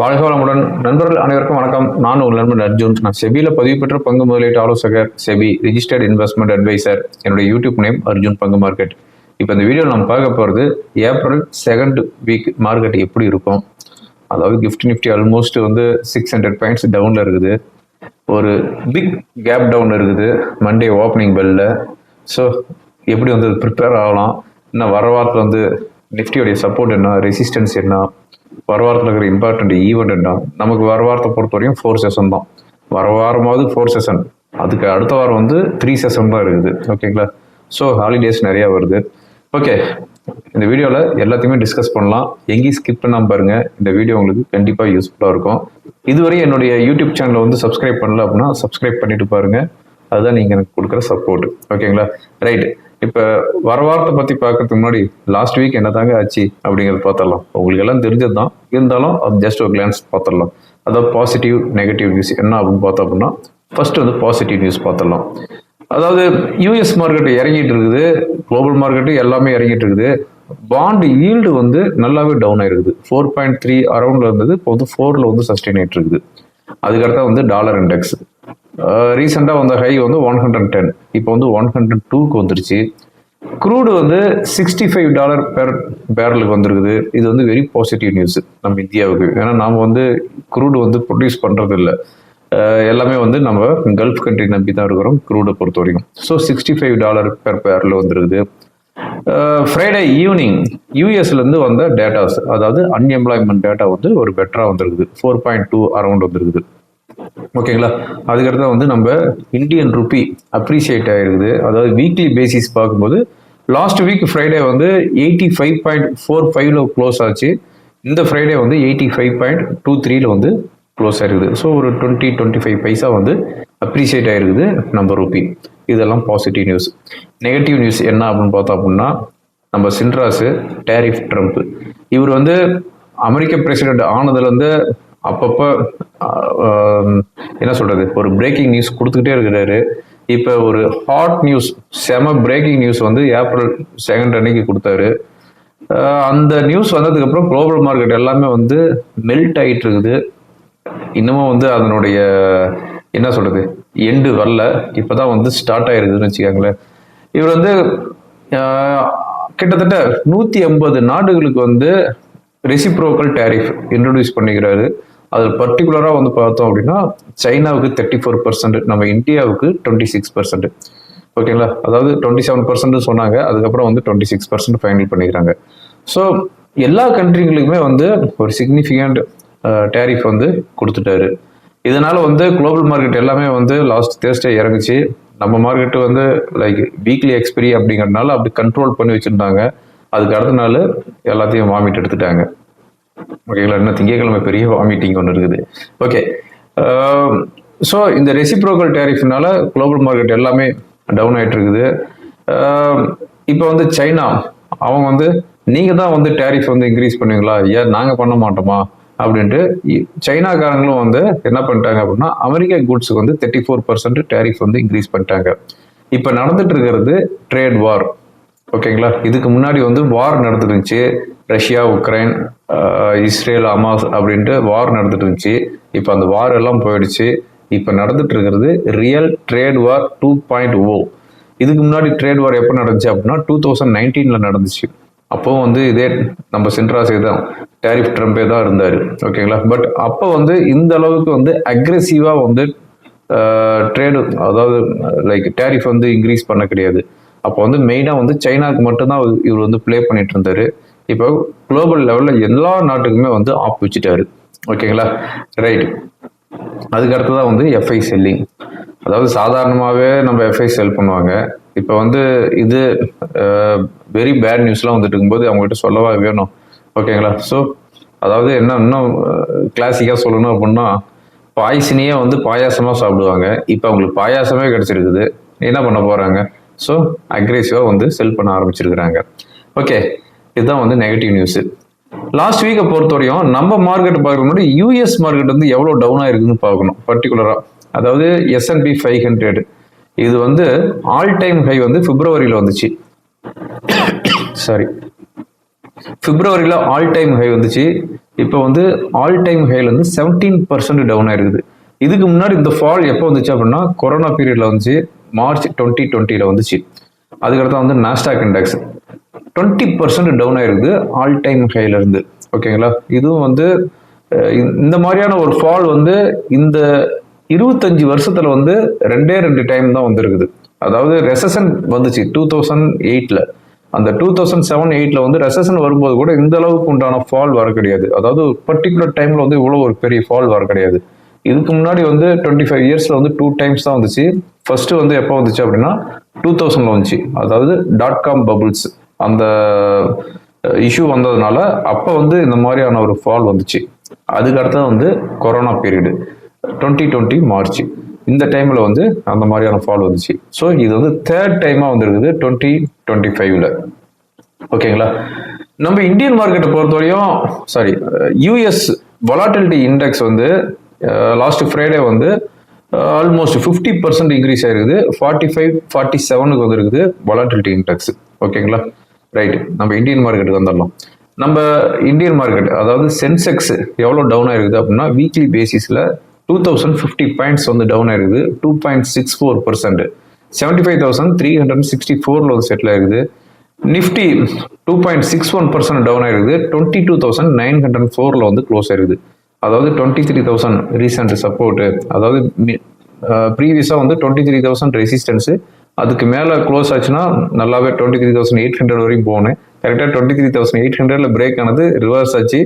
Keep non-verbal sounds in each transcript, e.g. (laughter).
வாழ்க வளமுடன். நண்பர்கள் அனைவருக்கும் வணக்கம். நான் உங்கள் நண்பன் அர்ஜுன். நான் செபியில் பதிவு பெற்ற பங்கு முதலீட்டு ஆலோசகர் செபி ரிஜிஸ்டர்ட் இன்வெஸ்ட்மெண்ட் அட்வைசர் என்னுடைய யூடியூப் நேம் அர்ஜுன் பங்கு மார்க்கெட் இப்போ இந்த வீடியோவில் நம்ம பார்க்க போகிறது ஏப்ரல் செகண்ட் வீக் மார்க்கெட் எப்படி இருக்கும்? அதாவது கிஃப்ட் நிஃப்டி ஆல்மோஸ்ட் வந்து சிக்ஸ் ஹண்ட்ரட் பாயிண்ட்ஸ் டவுனில் இருக்குது. ஒரு பிக் கேப் டவுன் இருக்குது. மண்டே ஓப்பனிங் பெல்ல ஸோ எப்படி வந்து ப்ரிப்பேர் ஆகலாம்? இன்னும் வர வாரத்தில் வந்து நிஃப்டியோடைய சப்போர்ட் என்ன? ரெசிஸ்டன்ஸ் என்ன? வர வாரத்தில் இருக்கிற இம்பார்ட்டன்ட் ஈவெண்ட் என்ன? நமக்கு வர வாரத்தை பொறுத்த வரையும் ஃபோர் செஷன் தான். வர வாரமாவது ஃபோர் செஷன் அதுக்கு அடுத்த வாரம் வந்து த்ரீ செஷன் தான் இருக்குது. ஓகேங்களா ஸோ ஹாலிடேஸ் நிறையா வருது. ஓகே இந்த வீடியோவில் எல்லாத்தையுமே டிஸ்கஸ் பண்ணலாம். எங்கேயும் ஸ்கிப் பண்ணாமல் பாருங்க. இந்த வீடியோ உங்களுக்கு கண்டிப்பாக யூஸ்ஃபுல்லாக இருக்கும். இதுவரை என்னுடைய யூடியூப் சேனலை வந்து சப்ஸ்கிரைப் பண்ணல அப்படின்னா சப்ஸ்கிரைப் பண்ணிட்டு பாருங்க. அதுதான் நீங்கள் எனக்கு கொடுக்குற சப்போர்ட் ஓகேங்களா ரைட் இப்போ வர வாரத்தை பற்றி பார்க்கறதுக்கு முன்னாடி லாஸ்ட் வீக் என்ன தாங்க ஆச்சு அப்படிங்கிறத பார்த்துடலாம். உங்களுக்கு எல்லாம் தெரிஞ்சது தான் இருந்தாலும் அது ஜஸ்ட் ஒரு கிளான்ஸ் பார்த்துடலாம். அதாவது பாசிட்டிவ் நெகட்டிவ் நியூஸ் என்ன அப்படின்னு பார்த்தோம் அப்படின்னா ஃபர்ஸ்ட் வந்து பாசிட்டிவ் நியூஸ் பார்த்துடலாம். அதாவது யூஎஸ் மார்க்கெட் இறங்கிட்டு இருக்குது. குளோபல் மார்க்கெட்டு எல்லாமே இறங்கிட்டு இருக்குது. பாண்டு ஈல்டு வந்து நல்லாவே டவுன் ஆயிருக்குது. ஃபோர் பாயிண்ட் த்ரீ அரௌண்ட்ல இருந்தது. இப்போ வந்து ஃபோரில் வந்து சஸ்டெயின் ஆயிட்டு இருக்குது. அதுக்கடுத்தா வந்து டாலர் இண்டெக்ஸ் ரீசெண்டாக வந்த ஹை வந்து ஒன் ஹண்ட்ரட் டென் இப்போ வந்து ஒன் ஹண்ட்ரட் டூக்கு வந்துருச்சு. க்ரூடு வந்து சிக்ஸ்டி ஃபைவ் டாலர் பெர் பேரலுக்கு வந்திருக்குது. இது வந்து வெரி பாசிட்டிவ் நியூஸ் நம்ம இந்தியாவுக்கு. ஏன்னா நாம் வந்து க்ரூடு வந்து ப்ரொடியூஸ் பண்ணுறது இல்லை எல்லாமே வந்து நம்ம கல்ஃப் கண்ட்ரி நம்பி தான் இருக்கிறோம் க்ரூடை பொறுத்த வரைக்கும் so sixty five dollar per பேரில் வந்துருக்குது ஃப்ரைடே ஈவினிங் யூஎஸ்லேருந்து வந்த டேட்டாஸ் அதாவது அன்எம்ப்ளாய்மெண்ட் டேட்டா வந்து ஒரு பெட்டராக வந்திருக்குது. ஃபோர் பாயிண்ட் டூ அரௌண்ட் வந்திருக்குது. ஓகேங்களா? அதுக்கடுத்து வந்து நம்ம இந்தியன் ருப்பி அப்ரிஷியேட் ஆகிருக்குது அதாவது வீக்லி பேசிஸ் பார்க்கும்போது லாஸ்ட் வீக் ஃப்ரைடே வந்து எயிட்டி ஃபைவ் பாயிண்ட் ஃபோர் ஃபைவ்ல க்ளோஸ் ஆச்சு. இந்த ஃப்ரைடே வந்து எயிட்டி ஃபைவ் பாயிண்ட் டூ த்ரீல வந்து க்ளோஸ் ஆயிருக்குது. ஸோ ஒரு டுவெண்ட்டி டுவெண்ட்டி ஃபைவ் பைசா வந்து அப்ரிஷியேட் ஆயிருக்குது நம்ம ருப்பி இதெல்லாம் பாசிட்டிவ் நியூஸ் நெகட்டிவ் நியூஸ் என்ன அப்படின்னு பார்த்தோம் அப்படின்னா நம்ம சின்ராஸு டேரிஃப் ட்ரம்ப் இவர் வந்து அமெரிக்க பிரசிடென்ட் ஆனதுலேருந்து அப்பப்போ என்ன சொல்றது? ஒரு பிரேக்கிங் நியூஸ் கொடுத்துக்கிட்டே இருக்கிறாரு. இப்போ ஒரு ஹாட் நியூஸ் செம பிரேக்கிங் நியூஸ் வந்து ஏப்ரல் செகண்ட் அன்னைக்கு கொடுத்தாரு. அந்த நியூஸ் வந்ததுக்கப்புறம் குளோபல் மார்க்கெட் எல்லாமே வந்து மெல்ட் ஆகிட்டு இருக்குது இன்னமும் வந்து அதனுடைய என்ன சொல்றது எண்டு வரல. இப்போதான் வந்து ஸ்டார்ட் ஆயிருக்குதுன்னு வச்சுக்கோங்களேன். இவர் வந்து கிட்டத்தட்ட நூற்றி ஐம்பது நாடுகளுக்கு வந்து ரெசிப்ரோக்கல் டேரிஃப் இன்ட்ரடியூஸ் பண்ணிக்கிறாரு. அதில் பர்டிகுலராக வந்து பார்த்தோம் அப்படின்னா சைனாவுக்கு தேர்ட்டி ஃபோர் பர்சன்ட் நம்ம இந்தியாவுக்கு டுவெண்ட்டி சிக்ஸ் பர்சன்ட் ஓகேங்களா அதாவது டுவெண்ட்டி செவன் பர்சன்ட் சொன்னாங்க அதுக்கப்புறம் வந்து டுவெண்ட்டி சிக்ஸ் பர்சன்ட் ஃபைனல் பண்ணிக்கிறாங்க. ஸோ எல்லா கண்ட்ரிங்களுக்குமே வந்து ஒரு சிக்னிஃபிகண்ட் டேரிஃப் வந்து கொடுத்துட்டாரு. இதனால வந்து குளோபல் மார்க்கெட் எல்லாமே வந்து லாஸ்ட் தேர்ஸ்டே இறங்குச்சு. நம்ம மார்க்கெட் வந்து லைக் வீக்லி எக்ஸ்பிரி அப்படிங்கறதுனால அப்படி கண்ட்ரோல் பண்ணி வச்சுருந்தாங்க. அதுக்கு அடுத்த நாள் எல்லாத்தையும் வாமிட் எடுத்துட்டாங்க. ஓகேங்களா இன்னும் திங்கக்கிழமை பெரிய வாமிட்டிங் ஒன்று இருக்குது. ஓகே ஸோ um, இந்த ரெசிப்ரோக்கல் டேரிஃப்னால குளோபல் மார்க்கெட் எல்லாமே டவுன் ஆகிட்டு இருக்குது. Um, இப்போ வந்து சைனா அவங்க வந்து நீங்கள் தான் வந்து டேரிஃப் வந்து இன்க்ரீஸ் பண்ணுவீங்களா? ஏன் நாங்கள் பண்ண மாட்டோமா? அப்படின்ட்டு இ- சைனாக்காரங்களும் வந்து என்ன பண்ணிட்டாங்க அப்படின்னா அமெரிக்க குட்ஸுக்கு வந்து தேர்ட்டி ஃபோர் பர்சன்ட் டேரிஃப் வந்து இன்க்ரீஸ் பண்ணிட்டாங்க. இப்போ நடந்துட்டு இருக்கிறது ட்ரேட் வார் ஓகேங்களா இதுக்கு முன்னாடி வந்து வார் நடந்துருந்துச்சு. ரஷ்யா உக்ரைன் இஸ்ரேல் அமாஸ் அப்படின்ட்டு வார் நடந்துட்டு இருந்துச்சு. இப்போ அந்த வார் எல்லாம் போயிடுச்சு. இப்போ நடந்துட்டு இருக்கிறது real trade war two point O இதுக்கு முன்னாடி ட்ரேட் வார் எப்போ நடந்துச்சு அப்படின்னா டூ தௌசண்ட் நைன்டீனில் நடந்துச்சு. அப்போ வந்து இதே நம்ம சென்ட்ராஸே தான் டேரிஃப் ட்ரம்பே தான் இருந்தார். ஓகேங்களா பட் அப்போ வந்து இந்த அளவுக்கு வந்து அக்ரெசிவாக வந்து ட்ரேடு அதாவது லைக் டேரிஃப் வந்து இன்க்ரீஸ் பண்ண கிடையாது. அப்போ வந்து மெயினாக வந்து சைனாவுக்கு மட்டும்தான் இவர் வந்து ப்ளே பண்ணிட்டு இருந்தாரு. இப்போ குளோபல் லெவலில் எல்லா நாட்டுக்குமே வந்து ஆப் வச்சுட்டாரு. ஓகேங்களா? ரைட் அதுக்கு அடுத்ததான் வந்து எஃப்ஐ செல்லிங் அதாவது சாதாரணமாகவே நம்ம எஃப்ஐ செல் பண்ணுவாங்க. இப்போ வந்து இது வெரி பேட் நியூஸ்லாம் வந்துட்டு இருக்கும்போது அவங்ககிட்ட சொல்லவா வேணும். ஓகேங்களா? ஸோ அதாவது என்ன இன்னும் கிளாசிக்காக சொல்லணும் அப்படின்னா பாய்சினியே வந்து பாயாசமாக சாப்பிடுவாங்க. இப்போ அவங்களுக்கு பாயாசமே கிடச்சிருக்குது. என்ன பண்ண போகிறாங்க ஸோ அக்ரெசிவாக வந்து செல் பண்ண ஆரம்பிச்சிருக்கிறாங்க. ஓகே இதுதான் வந்து நெகட்டிவ் நியூஸு லாஸ்ட் வீக்கை பொறுத்தவரையும் நம்ம மார்க்கெட் பார்க்குற முன்னாடி யூஎஸ் மார்க்கெட் வந்து எவ்வளோ டவுனாக இருக்குதுன்னு பார்க்கணும் பர்டிகுலராக அதாவது எஸ்என்பி ஃபைவ் ஹண்ட்ரட் இது வந்து ஆல் டைம் ஹை வந்து பிப்ரவரியில் வந்துச்சு. சாரி பிப்ரவரியில் ஆல் டைம் ஹை வந்துச்சு. இப்போ வந்து ஆல் டைம் ஹைல வந்து செவன்டீன் பர்சன்ட் டவுன் ஆயிருக்குது. இதுக்கு முன்னாடி இந்த ஃபால் எப்போ வந்துச்சு அப்படின்னா கொரோனா பீரியடில் வந்துச்சு. மார்ச் டுவெண்ட்டி டுவெண்ட்டியில் வந்துச்சு. அதுக்கடுத்து வந்து Nasdaq index twenty percent down ஆயிருக்குது ஆல் டைம் ஹைல இருந்து ஓகேங்களா இதுவும் வந்து இந்த- இந்த மாதிரியான ஒரு ஃபால் வந்து இந்த இருபத்தஞ்சு வருஷத்துல வந்து ரெண்டே ரெண்டு டைம் தான் வந்திருக்குது. அதாவது ரெசன் வந்துச்சு டூ தௌசண்ட் எயிட்ல அந்த டூ தௌசண்ட் செவன் எயிட்ல வந்து ரெசன் வரும்போது கூட இந்த அளவுக்கு உண்டான ஃபால் வர கிடையாது. அதாவது பர்டிகுலர் டைம்ல வந்து இவ்வளோ ஒரு பெரிய ஃபால் வர கிடையாது. இதுக்கு முன்னாடி வந்து டுவெண்ட்டி ஃபைவ் இயர்ஸ்ல வந்து டூ டைம்ஸ் தான் வந்துச்சு. ஃபர்ஸ்ட் வந்து எப்போ வந்துச்சு அப்படின்னா டூ தௌசண்ட்ல வந்துச்சு. அதாவது டாட் காம் பபுள்ஸ் அந்த இஷ்யூ வந்ததுனால அப்போ வந்து இந்த மாதிரியான ஒரு ஃபால் வந்துச்சு. அதுக்கடுத்தது வந்து corona period twenty twenty March. இந்த டைமில் வந்து அந்த மாதிரியான ஃபால் வந்துச்சு. ஸோ இது வந்து தேர்ட் டைமாக வந்துருக்குது டுவெண்ட்டி டுவெண்ட்டி ஃபைவ்ல ஓகேங்களா நம்ம இந்தியன் மார்க்கெட்டை பொறுத்தவரையும் சாரி யூஎஸ் வொலாட்டிலிட்டி இண்டெக்ஸ் வந்து லாஸ்ட் ஃப்ரைடே வந்து ஆல்மோஸ்ட் ஃபிஃப்டி பர்சன்ட் இன்க்ரீஸ் ஆயிருக்குது. ஃபார்ட்டி ஃபைவ் ஃபார்ட்டி செவனுக்கு வந்திருக்குது வொலாட்டிலிட்டி இண்டெக்ஸ் ஓகேங்களா ரைட் நம்ம இந்தியன் மார்க்கெட்டுக்கு வந்துடலாம். நம்ம இந்தியன் மார்க்கெட் அதாவது சென்செக்ஸ் எவ்வளோ டவுன் ஆயிருக்குது அப்படின்னா வீக்லி பேசிஸில் டூ தௌசண்ட் ஃபிஃப்டி பாயிண்ட்ஸ் வந்து டவுன் ஆயிருக்குது. Two point six four percent seventy five thousand three hundred sixty ஃபோரில் வந்து செட்டில் ஆயிருக்குது. Nifty two point six one percent down ஆயிருக்குது. Twenty two thousand nine hundred ஃபோரில் வந்து க்ளோஸ் ஆயிருக்குது. அதாவது twenty three thousand recent support அதாவது ப்ரீவியஸாக வந்து டுவெண்ட்டி த்ரீ தௌசண்ட் ரெசிஸ்டன்ஸு அதுக்கு மேலே க்ளோஸ் ஆச்சுன்னா நல்லாவே twenty three thousand eight hundred வரைக்கும் போனேன் கரெக்டாக டுவெண்ட்டி த்ரீ தௌசண்ட் எயிட் ஹண்ட்ரட்ல பிரேக் ஆனது ரிவர்ஸ் ஆச்சு.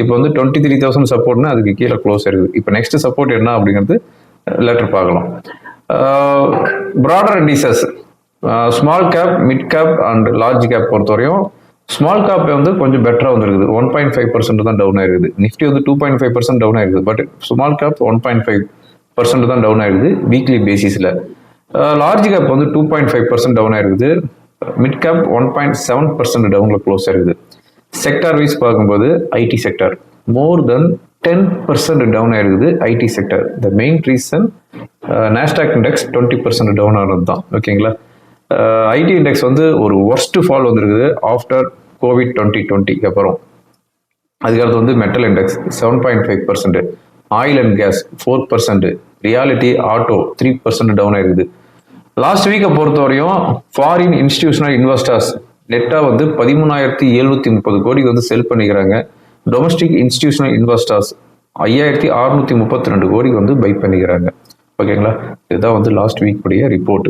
இப்போ வந்து டுவெண்ட்டி த்ரீ தௌசண்ட் சப்போர்ட்னா அதுக்கு கீழே க்ளோஸ் இருக்குது இப்போ நெக்ஸ்ட் சப்போர்ட் என்ன அப்படிங்கிறது லெட்டர் பார்க்கலாம். Broader indices small cap mid cap and large cap பொறுத்தவரையும் ஸ்மால் கேப் வந்து கொஞ்சம் பெட்டராக வந்துருக்குது. ஒன் பாயிண்ட் ஃபைவ் பர்சன்ட் தான் டவுன் ஆயிருக்குது. நிஃப்டி வந்து two point five percent down ஆயிருக்குது. But small cap one point five percent தான் டவுன் ஆயிருக்குது வீக்லி பேசிஸில் லார்ஜ் கேப் வந்து two point five percent down ஆயிருக்குது. Mid cap one point seven percent டவுனில் க்ளோஸ் ஆயிருக்குது. செக்டார் வைஸ் பார்க்கும்போது IT sector more than ten percent down ஆயிருக்குது IT sector the main reason Nasdaq index twenty percent down ஆனது தான். ஓகேங்களா IT index வந்து ஒரு ஒர்ஸ்ட் ஃபால் வந்திருக்குது ஆஃப்டர் கோவிட் டுவெண்ட்டி டுவெண்ட்டிக்கு அப்புறம். அதுக்கடுத்து வந்து metal index seven point five percent oil and gas four percent realty auto three percent down ஆயிருக்குது. லாஸ்ட் வீக்கை பொறுத்தவரையும் ஃபாரின் இன்ஸ்டிடியூஷனல் இன்வெஸ்டர்ஸ் நெட்டாக வந்து பதிமூணாயிரத்தி எழுநூத்தி முப்பது கோடிக்கு வந்து செல் பண்ணிக்கிறாங்க. டொமஸ்டிக் இன்ஸ்டிடியூஷனல் இன்வெஸ்டர்ஸ் ஐயாயிரத்தி அறுநூத்தி முப்பத்தி ரெண்டு கோடிக்கு வந்து பை பண்ணிக்கிறாங்க. ஓகேங்களா இதுதான் வந்து லாஸ்ட் வீக் உடைய ரிப்போர்ட்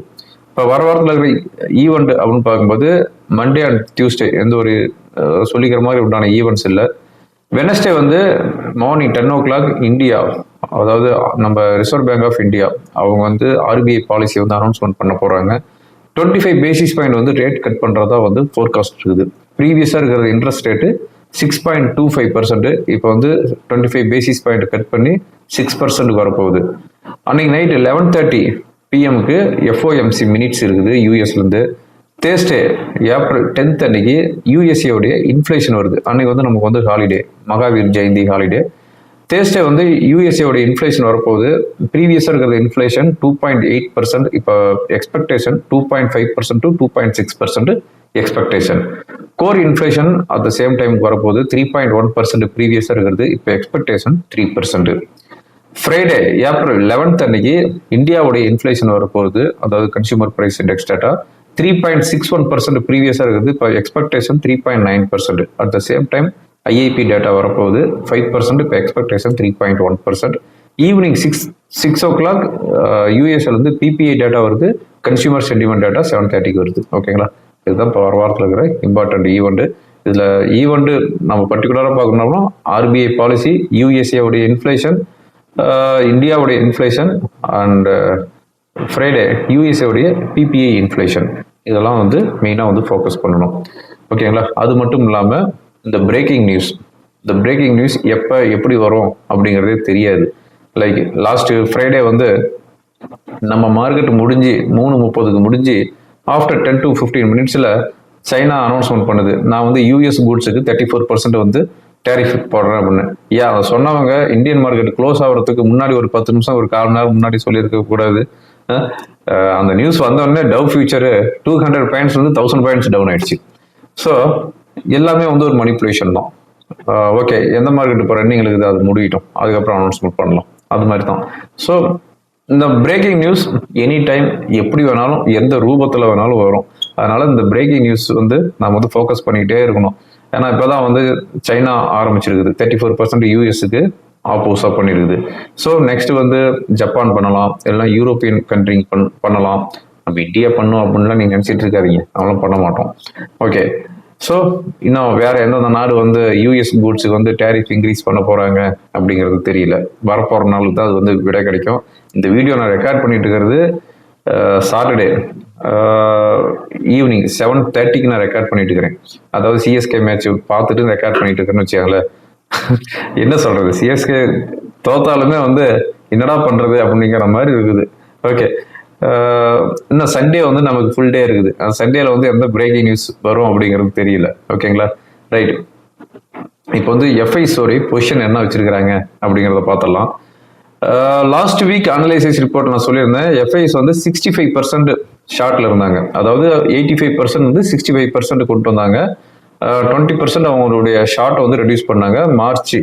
இப்போ வர வாரத்தில் இருக்கிற ஈவெண்ட் அப்படின்னு பார்க்கும்போது மண்டே அண்ட் டியூஸ்டே எந்த ஒரு சொல்லிக்கிற மாதிரி உண்டான ஈவெண்ட்ஸ் இல்லை. வெனஸ்டே வந்து morning ten o'clock India அதாவது நம்ம ரிசர்வ் பேங்க் ஆஃப் இந்தியா அவங்க வந்து ஆர்பிஐ பாலிசி வந்து அனௌன்ஸ்மெண்ட் பண்ண போகிறாங்க டுவெண்ட்டி ஃபைவ் பேசிஸ் பாயிண்ட் வந்து ரேட் கட் பண்ணுறதா வந்து ஃபோர்காஸ்ட் இருக்குது. ப்ரீவியஸாக இருக்கிற interest rate six point two five percent இப்போ வந்து twenty five basis point cut பண்ணி சிக்ஸ் பர்சன்ட் வரப்போகுது. அன்னைக்கு நைட்டு லெவன் தேர்ட்டி பிஎம்க்கு எஃப்ஓஎம்சி மினிட்ஸ் இருக்குது யூஎஸ்லேருந்து தேர்ஸ்டே ஏப்ரல் டென்த் அன்னைக்கு USA உடைய இன்ஃப்ளேஷன் வருது. அன்னைக்கு வந்து நமக்கு வந்து holiday Mahavir Jayanti holiday Thursday வந்து யூஎஸ்ஏவோட இன்ஃப்ளேஷன் வரப்போகுது. ப்ரீவியஸாக இருக்கிற inflation two point eight percent இப்போ expectation two point five percent to two point six percent expectation core inflation at the same time வரப்போகுது. த்ரீ பாயிண்ட் ஒன் பர்சன்ட் ப்ரீவியஸாக இருக்கிறது. இப்போ expectation three percent Friday April eleventh அன்னைக்கு இந்தியாவுடைய inflation வரப்போகுது. அதாவது consumer price index data three point six one percent ப்ரீவியஸாக இருக்குது இப்போ expectation three point nine percent at the same time IIP data வரப்போகுது. ஃபைவ் பர்சன்ட் இப்போ expectation three point one percent evening six six o'clock யூஎஸ்லேருந்து PPI data வருது. Consumer sentiment data seven தேர்ட்டிக்கு வருது. ஓகேங்களா இதுதான் இப்போ வர வாரத்தில் இருக்கிற இம்பார்ட்டன்ட் ஈவெண்ட்டு இதில் ஈவெண்ட்டு நம்ம பர்டிகுலராக பார்க்கணும்னா ஆர்பிஐ பாலிசி யூஎஸ்ஏவுடைய இன்ஃப்ளேஷன் இந்தியாவுடைய இன்ஃப்ளேஷன் அண்ட் ஃப்ரைடே யூஎஸ்ஏவுடைய பிபிஐ இன்ஃப்ளேஷன் இதெல்லாம் வந்து மெயினாக வந்து ஃபோக்கஸ் பண்ணணும். ஓகேங்களா அது மட்டும் இல்லாமல் இந்த பிரேக்கிங் நியூஸ் இந்த பிரேக்கிங் நியூஸ் எப்போ எப்படி வரும் அப்படிங்கிறதே தெரியாது. லைக் லாஸ்ட் ஃப்ரைடே வந்து நம்ம மார்க்கெட் முடிஞ்சு மூணு முப்பதுக்கு முடிஞ்சு ஆஃப்டர் டென் டு ஃபிஃப்டீன் மினிட்ஸில் சைனா அனௌன்ஸ்மெண்ட் பண்ணுது. நான் வந்து யூஎஸ் கூட்ஸுக்கு தேர்ட்டி ஃபோர் பர்சன்ட் வந்து டேரிஃப் போடுறேன் அப்படின்னு. ஏன் அதை சொன்னவங்க இந்தியன் மார்க்கெட் க்ளோஸ் ஆகிறதுக்கு முன்னாடி ஒரு பத்து நிமிஷம் ஒரு கால் நேரம் முன்னாடி சொல்லியிருக்க கூடாது. அந்த நியூஸ் வந்தோடனே Dow future two hundred points வந்து தௌசண்ட் பாயிண்ட்ஸ் டவுன் ஆயிடுச்சு. ஸோ எல்லாமே வந்து ஒரு மணிப்புலேஷன் தான். ஓகே எந்த மார்க்கெட் இப்போ ரன்னிங் இருக்குது அது முடியட்டும். அதுக்கப்புறம் அனௌன்ஸ்மெண்ட் பண்ணலாம். அது மாதிரி தான் ஸோ இந்த பிரேக்கிங் நியூஸ் எனி டைம் எப்படி வேணாலும் எந்த ரூபத்தில் வேணாலும் வரும். அதனால இந்த பிரேக்கிங் நியூஸ் வந்து நம்ம வந்து ஃபோக்கஸ் பண்ணிக்கிட்டே இருக்கணும். ஏன்னா இப்போதான் வந்து சைனா ஆரம்பிச்சிருக்குது. தேர்ட்டி ஃபோர் பர்சன்ட் யூஎஸ்க்கு ஆப்போஸாக பண்ணியிருக்குது ஸோ நெக்ஸ்ட் வந்து ஜப்பான் பண்ணலாம். இல்லைன்னா யூரோப்பியன் கண்ட்ரி பண் பண்ணலாம். நம்ம இந்தியா பண்ணோம் அப்படின்லாம் நீங்கள் நினச்சிட்டு இருக்காதீங்க. நம்மளும் பண்ண மாட்டோம். ஓகே ஸோ இன்னும் வேற எந்தெந்த நாடு வந்து யூஎஸ் கூட்ஸுக்கு வந்து டேரிஃப் இன்க்ரீஸ் பண்ண போறாங்க அப்படிங்கிறது தெரியல. வரப்போற நாளுக்கு தான் அது வந்து விட கிடைக்கும். இந்த வீடியோ நான் ரெக்கார்ட் பண்ணிட்டு இருக்கிறது சாட்டர்டே ஈவினிங் செவன் தேர்ட்டிக்கு நான் ரெக்கார்ட் பண்ணிட்டு இருக்கிறேன். அதாவது சிஎஸ்கே மேட்ச் பார்த்துட்டு ரெக்கார்ட் பண்ணிட்டு இருக்கேன்னு வச்சுக்கோங்களேன். (laughs) என்ன சொல்றது? சிஎஸ்கே தோத்தாலுமே வந்து என்னடா பண்றது அப்படிங்கிற மாதிரி இருக்குது. ஓகே இன்னும் சண்டே வந்து நமக்கு ஃபுல் டே இருக்குது. அந்த சண்டேல வந்து எந்த பிரேக்கிங் நியூஸ் வரும் அப்படிங்கிறது தெரியல. ஓகேங்களா ரைட் இப்போ வந்து எஃப்ஐஸோடைய பொசிஷன் என்ன வச்சிருக்கிறாங்க அப்படிங்கிறத பார்த்துடலாம். லாஸ்ட் வீக் அனலைசிஸ் ரிப்போர்ட் நான் சொல்லியிருந்தேன். எஃப்ஐஸ் வந்து சிக்ஸ்டி ஃபைவ் பர்சன்ட் ஷார்ட்ல இருந்தாங்க. அதாவது எயிட்டி ஃபைவ் பர்சன்ட் வந்து சிக்ஸ்டி ஃபைவ் பர்சன்ட் கொண்டு வந்தாங்க. டுவெண்ட்டி பர்சன்ட் அவங்களுடைய ஷார்ட் வந்து ரெடியூஸ் பண்ணாங்க. மார்ச்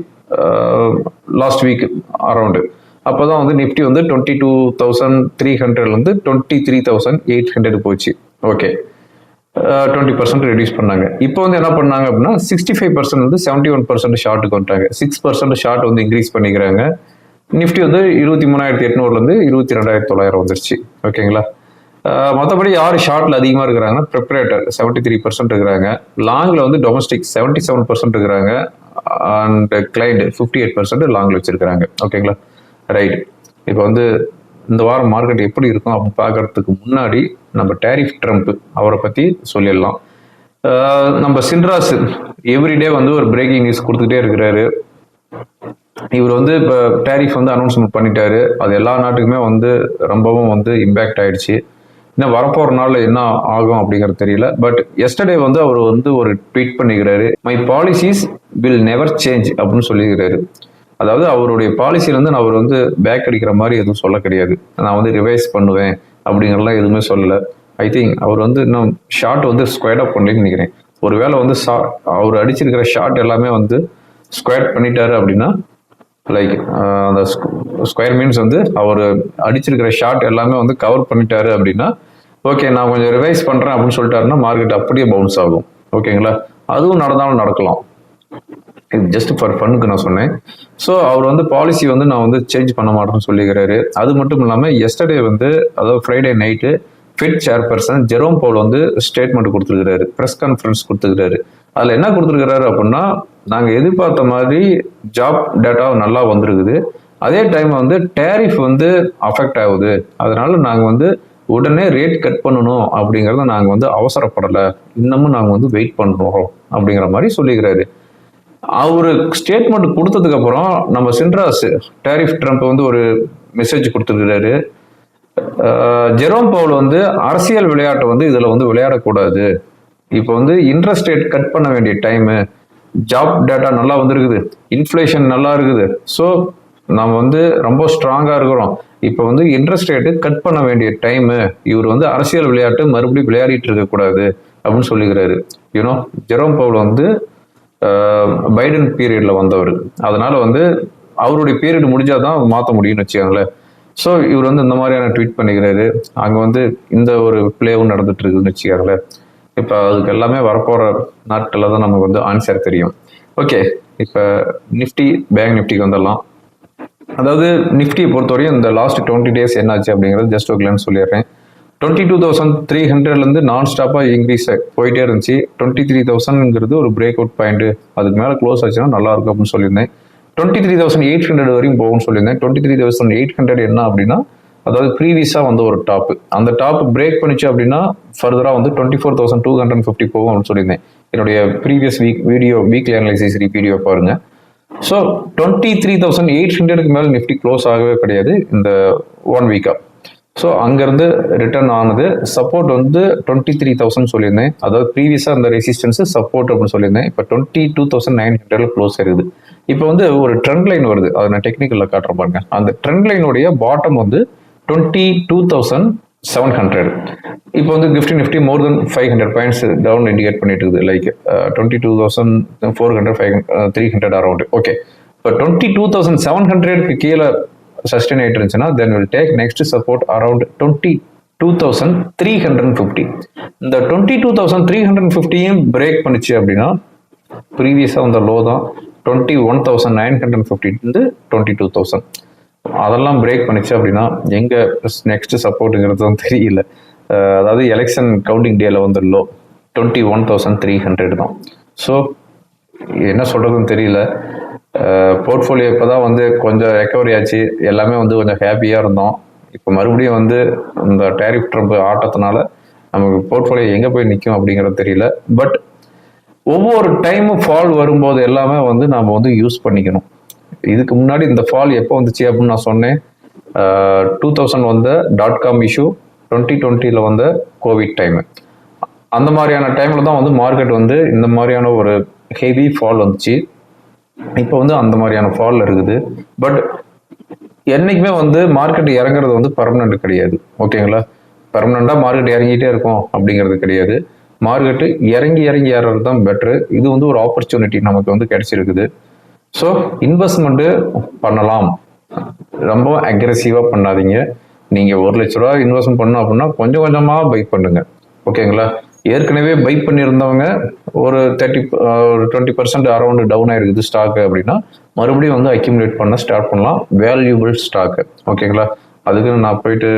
லாஸ்ட் வீக் அரௌண்டு அப்போ தான் வந்து நிஃப்டி வந்து டுவெண்ட்டி டூ தௌசண்ட் த்ரீ ஹண்ட்ரட்லேருந்து twenty three thousand eight hundred போச்சு. ஓகே டுவெண்ட்டி பர்சன்ட் ரெடியூஸ் பண்ணாங்க. இப்போ வந்து என்ன பண்ணாங்க அப்படின்னா சிக்ஸ்டி ஃபைவ் பர்சன்ட் வந்து செவன்ட்டி ஒன் பர்சன்ட் ஷார்ட்டுக்கு வந்துட்டாங்க. சிக்ஸ் பர்சன்ட் ஷார்ட் வந்து இன்க்ரீஸ் பண்ணிக்கிறாங்க. நிஃப்டி வந்து இருபத்தி மூணாயிரத்தி எட்நூறுலேருந்து இருபத்தி ரெண்டாயிரத்தி தொள்ளாயிரம் வந்துருச்சு. ஓகேங்களா மற்றபடி யார் ஷார்ட்ல அதிகமாக இருக்கிறாங்கன்னா ப்ரிப்பரேட்டர் செவன்ட்டி த்ரீ பர்சன்ட் இருக்கிறாங்க லாங்கில் வந்து டொமஸ்டிக் செவன்ட்டி செவன் பர்சன்ட் இருக்கிறாங்க. And client fifty eight percent லாங்கில் வச்சுருக்கிறாங்க. ஓகேங்களா ரைட் இப்போ வந்து இந்த வாரம் மார்க்கெட் எப்படி இருக்கும் அப்படி பார்க்கறதுக்கு முன்னாடி நம்ம டேரிஃப் ட்ரம்ப் அவரை பற்றி சொல்லிடலாம். நம்ம சின்ராஸ் எவ்ரிடே வந்து ஒரு பிரேக்கிங் நியூஸ் கொடுத்துட்டே இருக்கிறாரு. இவர் வந்து இப்போ டேரிஃப் வந்து அனௌன்ஸ்மெண்ட் பண்ணிட்டாரு. அது எல்லா நாட்டுக்குமே வந்து ரொம்பவும் வந்து இம்பேக்ட் ஆயிடுச்சு. இன்னும் வரப்போகிற நாளில் என்ன ஆகும் அப்படிங்கிறது தெரியல. பட் எஸ்டர்டே வந்து அவர் வந்து ஒரு ட்வீட் பண்ணிக்கிறாரு. My policies will never change அப்படின்னு சொல்லியிருக்கிறாரு அதாவது அவருடைய பாலிசியிலேருந்து நான் அவர் வந்து பேக் அடிக்கிற மாதிரி எதுவும் சொல்ல கிடையாது. நான் வந்து ரிவைஸ் பண்ணுவேன் அப்படிங்கிறலாம் எதுவுமே சொல்லலை. ஐ திங்க் அவர் வந்து இன்னும் ஷார்ட் வந்து ஸ்கொயர் அப் பண்ணலன்னு நினைக்கிறேன். ஒருவேளை வந்து ஷா அவர் அடிச்சிருக்கிற ஷார்ட் எல்லாமே வந்து ஸ்கொயர் பண்ணிட்டாரு அப்படின்னா லைக் அந்த ஸ்கொயர் மீன்ஸ் வந்து அவர் அடிச்சிருக்கிற ஷார்ட் எல்லாமே வந்து கவர் பண்ணிட்டாரு அப்படின்னா ஓகே நான் கொஞ்சம் ரிவைஸ் பண்ணுறேன் அப்படின்னு சொல்லிட்டாருன்னா மார்க்கெட் அப்படியே பவுன்ஸ் ஆகும். ஓகேங்களா அதுவும் நடந்தாலும் நடக்கலாம். இது ஜஸ்ட் ஃபார் ஃபனுக்கு நான் சொன்னேன். ஸோ அவர் வந்து பாலிசி வந்து நான் வந்து சேஞ்ச் பண்ண மாட்டேன்னு சொல்லிக்கிறாரு. அது மட்டும் இல்லாமல் எஸ்டர்டே வந்து அதாவது Friday night fed chairperson Jerome Powell வந்து ஸ்டேட்மெண்ட் கொடுத்துருக்கிறாரு. ப்ரெஸ் கான்ஃபரன்ஸ் கொடுத்துருக்கிறாரு. அதில் என்ன கொடுத்துருக்கிறாரு அப்படின்னா நாங்கள் எதிர்பார்த்த மாதிரி ஜாப் டேட்டா நல்லா வந்திருக்குது. அதே டைம் வந்து டேரிஃப் வந்து அஃபெக்ட் ஆகுது. அதனால நாங்கள் வந்து உடனே ரேட் கட் பண்ணணும் அப்படிங்கிறத நாங்கள் வந்து அவசரப்படலை. இன்னமும் நாங்கள் வந்து வெயிட் பண்ணுறோம் அப்படிங்கிற மாதிரி சொல்லிக்கிறாரு. அவர் ஸ்டேட்மெண்ட் கொடுத்ததுக்கப்புறம் நம்ம சின்ராஸ் டேரிஃப் ட்ரம்ப் வந்து ஒரு மெசேஜ் கொடுத்துருக்கிறாரு. ஜெரோம் பவுல் வந்து அரசியல் விளையாட்டை வந்து இதில் வந்து விளையாடக்கூடாது. இப்போ வந்து இன்ட்ரெஸ்ட் ரேட் கட் பண்ண வேண்டிய டைமு ஜாப் டேட்டா நல்லா வந்திருக்குது. இன்ஃப்ளேஷன் நல்லா இருக்குது. ஸோ நம்ம வந்து ரொம்ப ஸ்ட்ராங்காக இருக்கிறோம். இப்போ வந்து இன்ட்ரெஸ்ட் ரேட்டு கட் பண்ண வேண்டிய டைமு இவர் வந்து அரசியல் விளையாட்டு மறுபடியும் விளையாடிட்டு இருக்கக்கூடாது அப்படின்னு சொல்லிக்கிறாரு. யூனோ ஜெரோம் பவுல் வந்து பைடன் பீரியட்ல வந்தவர். அதனால வந்து அவருடைய பீரியட் முடிஞ்சாதான் மாற்ற முடியும்னு வச்சுக்கோங்களேன். ஸோ இவர் வந்து இந்த மாதிரியான ட்வீட் பண்ணிக்கிறாரு. அங்கே வந்து இந்த ஒரு பிளேவும் நடந்துட்டு இருக்குதுன்னு வச்சுக்கோங்களேன். இப்போ அதுக்கு எல்லாமே வரப்போகிற நாட்களில் தான் நமக்கு வந்து ஆன்சர் தெரியும். ஓகே இப்போ நிஃப்டி பேங்க் நிஃப்டிக்கு வந்துடலாம். அதாவது நிஃப்டியை பொறுத்தவரையும் இந்த லாஸ்ட் டுவெண்ட்டி டேஸ் என்னாச்சு அப்படிங்கிறது ஜஸ்ட் ஒரு சொல்லிடுறேன். டுவெண்ட்டி டூ தௌசண்ட் த்ரீ ஹண்ட்ரட்லேருந்து நான் ஸ்டாப்பாக இன்க்ரீஸ் போயிட்டே இருந்துச்சு. டுவெண்ட்டி த்ரீ தௌசண்ட்ங்கிறது ஒரு பிரேக் அவுட் பாயிண்ட்டு அதுக்கு மேலே க்ளோஸ் ஆச்சுன்னா நல்லா இருக்கும் அப்படின்னு சொல்லியிருந்தேன். Twenty three thousand eight hundred வரையும் போகும்னு சொல்லியிருந்தேன். Twenty three thousand eight hundred என்ன அப்படின்னா அதாவது ப்ரீவியஸாக வந்து ஒரு டாப் அந்த டாப் பிரேக் பண்ணிச்சு அப்படின்னா ஃபர்தராக வந்து twenty four thousand two hundred fifty போகும் அப்படின்னு சொல்லியிருந்தேன். என்னுடைய previous week video weekly analysis video பாருங்கள் so twenty three thousand eight ஹண்ட்ரடுக்கு மேலே நிஃப்டி க்ளோஸ் ஆகவே கிடையாது. இந்த ஒன் வீக்காக ஸோ அங்கேருந்து ரிட்டர்ன் ஆனது சப்போர்ட் வந்து டுவெண்ட்டி த்ரீ தௌசண்ட் சொல்லியிருந்தேன். அதாவது ப்ரீவியஸாக அந்த ரெசிஸ்டன்ஸ் சப்போர்ட் அப்படின்னு சொல்லியிருந்தேன். இப்போ டுவெண்ட்டி டூ தௌசண்ட் நைன் ஹண்ட்ரட்ல க்ளோஸ் ஆயிருது. இப்போ வந்து ஒரு ட்ரெண்ட் லைன் வருது. அதை நான் டெக்னிக்கலில் காட்டுறேன் பாருங்க. அந்த ட்ரெண்ட் லைனுடைய பாட்டம் வந்து twenty two thousand seven hundred இப்போ வந்து Nifty Nifty more than five hundred points down indicate பண்ணிட்டு இருக்குது. Like twenty two thousand four hundred five three hundred around okay இப்போ டுவெண்ட்டி டூ தௌசண்ட் செவன் ஹண்ட்ரட்க்கு கீழே sustain ஆகிட்டு இருந்துச்சுன்னா then will take next support around twenty two thousand three hundred fifty இந்த twenty two thousand three hundred ஃபிஃப்டியும் break பண்ணிச்சு அப்படின்னா ப்ரீவியஸாக வந்த லோ தான் twenty one thousand nine hundred ஃபிஃப்டிலேருந்து twenty two thousand அதெல்லாம் பிரேக் பண்ணிச்சு அப்படின்னா எங்கே நெக்ஸ்ட் சப்போர்ட்டுங்கிறது தான் தெரியல. அதாவது எலெக்ஷன் கவுண்டிங் டேல வந்து low twenty one thousand three hundred தான். ஸோ என்ன சொல்கிறதுன்னு தெரியல. போர்ட்ஃபோலியோ இப்போ தான் வந்து கொஞ்சம் ரெக்கவரி ஆச்சு. எல்லாமே வந்து கொஞ்சம் ஹாப்பியாக இருந்தோம். இப்போ மறுபடியும் வந்து இந்த டேரிஃப் ட்ரம்ப் ஆட்டத்தினால நமக்கு போர்ட்ஃபோலியோ எங்கே போய் நிற்கும் அப்படிங்கிறது தெரியல. பட் ஒவ்வொரு டைமும் ஃபால் வரும்போது எல்லாமே வந்து நாம் வந்து யூஸ் பண்ணிக்கணும். இதுக்கு முன்னாடி இந்த ஃபால் எப்போ வந்துச்சு அப்படின்னு நான் சொன்னேன். டூ தௌசண்ட் வந்த டாட் காம் இஷ்யூ டுவெண்ட்டி டுவெண்ட்டியில் வந்த கோவிட் டைமு அந்த மாதிரியான டைமில் தான் வந்து மார்க்கெட் வந்து இந்த மாதிரியான ஒரு ஹெவி ஃபால் வந்துச்சு. இப்போ வந்து அந்த மாதிரியான ஃபால் இருக்குது. பட் என்னைக்குமே வந்து மார்க்கெட் இறங்குறது வந்து பர்மனெண்ட் கிடையாது. ஓகேங்களா பர்மனெண்ட்டாக மார்க்கெட் இறங்கிட்டே இருக்கும் அப்படிங்கிறது கிடையாது. மார்க்கெட்டு இறங்கி இறங்கி ஏறது தான் பெட்ரு இது வந்து ஒரு ஆப்பர்ச்சுனிட்டி நமக்கு வந்து கிடைச்சிருக்குது. ஸோ இன்வெஸ்ட்மெண்ட்டு பண்ணலாம். ரொம்ப அக்ரெசிவாக பண்ணாதீங்க. நீங்கள் ஒரு லட்ச ரூபா இன்வெஸ்ட்மெண்ட் பண்ணோம் அப்படின்னா கொஞ்சம் கொஞ்சமாக பை பண்ணுங்க. ஓகேங்களா ஏற்கனவே பை பண்ணியிருந்தவங்க ஒரு தேர்ட்டி ஒரு டுவெண்ட்டி பர்சன்ட் அரௌண்ட் டவுன் ஆயிருக்குது ஸ்டாக்கு அப்படின்னா மறுபடியும் வந்து அக்யூமுலேட் பண்ண ஸ்டார்ட் பண்ணலாம். வேல்யூபிள் ஸ்டாக்கு ஓகேங்களா அதுக்கு நான் போயிட்டு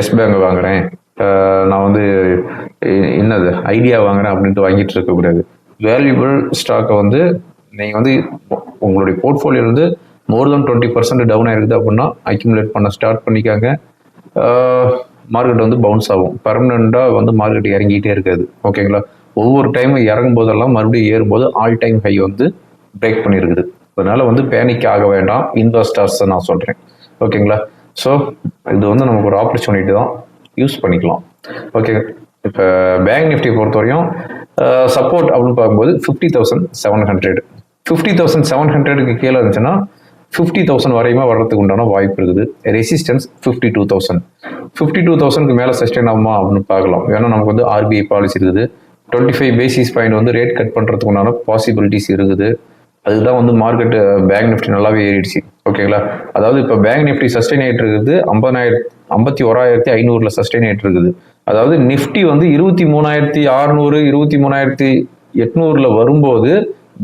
எஸ் பேங்க் வாங்குறேன். நான் வந்து என்னது ஐடியா வாங்குறேன் அப்படின்ட்டு வாங்கிட்டு இருக்கக்கூடாது வேல்யூபிள் ஸ்டாக்கை வந்து நீங்கள் வந்து உங்களுடைய போர்ட்ஃபோலியோ வந்து more than twenty percent down ஆயிருக்குது அப்படின்னா அக்யூமுலேட் பண்ண ஸ்டார்ட் பண்ணிக்காங்க. மார்க்கெட் வந்து பவுன்ஸ் ஆகும். பர்மனெண்ட்டாக வந்து மார்க்கெட் இறங்கிட்டே இருக்காது. ஓகேங்களா ஒவ்வொரு டைமும் இறங்கும் போதெல்லாம் மறுபடியும் ஏறும்போது ஆல் டைம் ஹை வந்து பிரேக் பண்ணியிருக்குது அதனால் வந்து பேனிக் ஆக வேண்டாம். இன்வெஸ்டர்ஸ் நான் சொல்கிறேன் ஓகேங்களா ஸோ இது வந்து நமக்கு ஒரு ஆப்பர்ச்சுனிட்டி தான். யூஸ் பண்ணிக்கலாம். ஓகே இப்போ பேங்க் நிஃப்டி பொறுத்தவரையும் சப்போர்ட் அப்படின்னு பார்க்கும்போது fifty thousand seven hundred fifty thousand seven ஹண்ட்ரடுக்கு கீழே இருந்துச்சுன்னா ஃபிஃப்டி தௌசண்ட் வரையுமே வர்றதுக்கு உண்டான வாய்ப்பு இருக்குது. Resistance fifty two thousand fifty two தௌசண்ட்க்கு மேலே சஸ்டெயின் ஆகுமா அப்படின்னு பார்க்கலாம். ஏன்னா நமக்கு வந்து ஆர்பிஐ பாலிசி இருக்குது. டுவெண்ட்டி ஃபைவ் பேசிஸ் பாயிண்ட் வந்து ரேட் கட் பண்ணுறதுக்கு உண்டான பாசிபிலிட்டிஸ் இருக்குது. அதுதான் வந்து மார்க்கெட் பேங்க் நிஃப்டி நல்லாவே ஏறிடுச்சு. ஓகேங்களா அதாவது இப்போ பேங்க் நிஃப்டி சஸ்டெயின் ஆகிட்டு இருக்குது. ஐம்பதாயிரத்தி ஐம்பத்தி ஓராயிரத்தி ஐநூறுல சஸ்டெயின் ஆகிட்டு இருக்குது. அதாவது நிஃப்டி வந்து இருபத்தி மூணாயிரத்தி ஆறுநூறு இருபத்தி மூணாயிரத்தி எட்நூறில் வரும்போது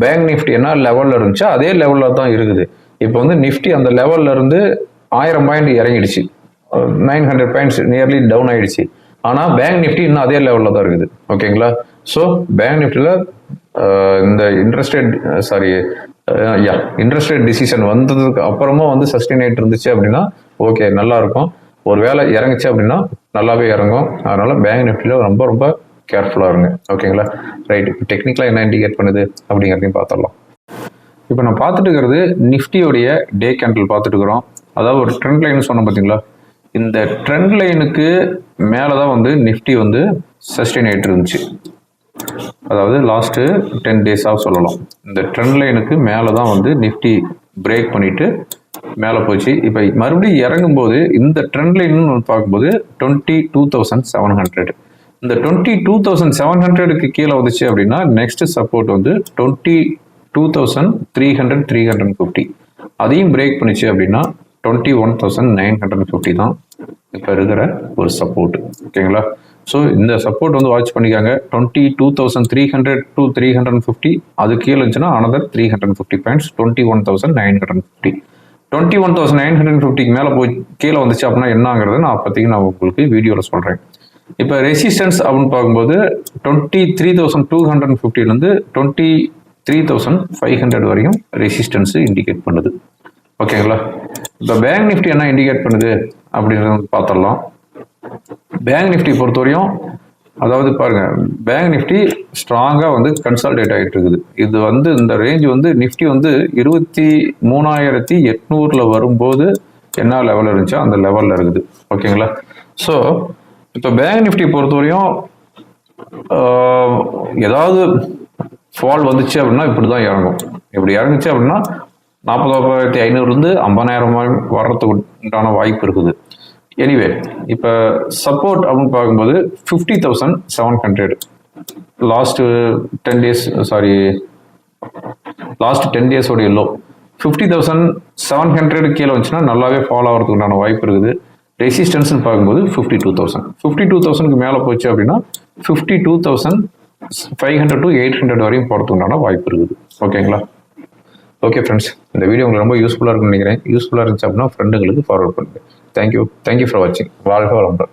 பேங்க் நிஃப்டி என்ன லெவலில் இருந்துச்சோ அதே லெவலில் தான் இருக்குது. இப்போ வந்து நிஃப்டி அந்த லெவல்ல இருந்து ஆயிரம் point இறங்கிடுச்சு. Nine hundred points nearly down ஆயிடுச்சு. ஆனால் பேங்க் நிஃப்டி இன்னும் அதே லெவலில் தான் இருக்குது. ஓகேங்களா ஸோ பேங்க் நிஃப்டியில் இந்த interest rate sorry ya interest rate decision வந்ததுக்கு அப்புறமா வந்து சஸ்டெயின் ஆகிட்டு இருந்துச்சு அப்படின்னா ஓகே நல்லா இருக்கும். ஒரு வேளை இறங்குச்சு அப்படின்னா நல்லாவே இறங்கும். அதனால பேங்க் நிஃப்டியில் ரொம்ப ரொம்ப கேர்ஃபுல்லாக இருங்க. ஓகேங்களா ரைட் இப்போ டெக்னிக்கலாக என்ன இண்டிகேட் பண்ணுது அப்படிங்கிறதையும் பார்த்துடலாம். இப்போ நான் பார்த்துட்டு இருக்கிறது நிஃப்டியோடைய டே கேண்டில் பார்த்துட்டு இருக்கிறோம். அதாவது ஒரு ட்ரெண்ட் லைன் சொன்னோம் பார்த்தீங்களா இந்த ட்ரெண்ட் லைனுக்கு மேலே தான் வந்து நிஃப்டி வந்து சஸ்டெயின் ஆகிட்டு இருந்துச்சு. அதாவது லாஸ்ட்டு டென் டேஸாக சொல்லலாம். இந்த ட்ரெண்ட் லைனுக்கு மேலே தான் வந்து நிஃப்டி பிரேக் பண்ணிட்டு மேலே போச்சு. இப்போ மறுபடியும் இறங்கும்போது இந்த ட்ரெண்ட் லைன்னு பார்க்கும்போது twenty two thousand seven hundred இந்த டுவெண்ட்டி டூ தௌசண்ட் செவன் ஹண்ட்ரடுக்கு கீழே வந்துச்சு அப்படின்னா நெக்ஸ்ட் சப்போர்ட் வந்து twenty two thousand three hundred three hundred fifty அதையும் பிரேக் பண்ணிச்சு அப்படின்னா twenty one thousand nine hundred fifty தான் இப்போ இருக்கிற ஒரு சப்போர்ட் ஓகேங்களா? ஸோ இந்த சப்போர்ட் வந்து வாட்ச் பண்ணிக்காங்க. Twenty two thousand three hundred two three hundred fifty அது கீழே இருந்துச்சுன்னா another three hundred fifty points twenty one thousand nine hundred fifty twenty one thousand nine hundred ஃபிஃப்டிக்கு மேலே போய் கீழே வந்துச்சு அப்படின்னா என்னங்கிறத நான் அப்போதைக்கு நான் உங்களுக்கு வீடியோவில் சொல்கிறேன் இப்போ ரெசிஸ்டன்ஸ் அப்படின்னு பார்க்கும்போது twenty three thousand two hundred ஃபிஃப்டிலேருந்து twenty three thousand five hundred வரையும் ரெசிஸ்டன்ஸ் இண்டிகேட் பண்ணுது. ஓகேங்களா இப்போ பேங்க் நிஃப்டி என்ன இண்டிகேட் பண்ணுது? அப்படின்றத பார்த்துடலாம். பேங்க் நிஃப்டி பொறுத்தவரையும் அதாவது பாருங்க பேங்க் நிஃப்டி ஸ்ட்ராங்காக வந்து கன்சால்டேட் ஆகிட்டு இருக்குது. இது வந்து இந்த ரேஞ்ச் வந்து நிஃப்டி வந்து இருபத்தி மூணாயிரத்தி எட்நூறில் வரும்போது என்ன லெவலில் இருந்துச்சோ அந்த லெவலில் இருக்குது. ஓகேங்களா ஸோ இப்போ பேங்க் நிஃப்டி பொறுத்தவரையும் ஏதாவது ஃபால் வந்துச்சு அப்படின்னா இப்படி தான் இறங்கும். இப்படி இறங்குச்சு அப்படின்னா நாற்பதாயிரத்தி ஐநூறுலேருந்து ஐம்பதாயிரம் வர்றதுக்கு உண்டான வாய்ப்பு இருக்குது. எனிவே இப்போ சப்போர்ட் அப்படின்னு பார்க்கும்போது fifty thousand seven hundred last ten days sorry last ten டேஸோடைய low fifty thousand seven hundred கீழே வந்துச்சுன்னா நல்லாவே ஃபாலோ ஆகிறதுக்கு உண்டான வாய்ப்பு இருக்குது. ரெசிஸ்டன்ஸ்னு பார்க்கும்போது fifty two thousand fifty two தௌசண்ட்க்கு மேலே போச்சு அப்படின்னா fifty two thousand five hundred to eight hundred வரையும் போகிறதுக்குண்டான வாய்ப்பு இருக்குது. ஓகேங்களா ஓகே ஃப்ரெண்ட்ஸ் இந்த வீடியோ உங்களுக்கு ரொம்ப யூஸ்ஃபுல்லாக இருக்கும்னு நினைக்கிறேன். யூஸ்ஃபுல்லாக இருந்துச்சு அப்படின்னா ஃப்ரெண்டுங்களுக்கு ஃபார்வர்ட் பண்ணுங்கள் thank you thank you for வாட்சிங் வாழ்க வளமுடன்.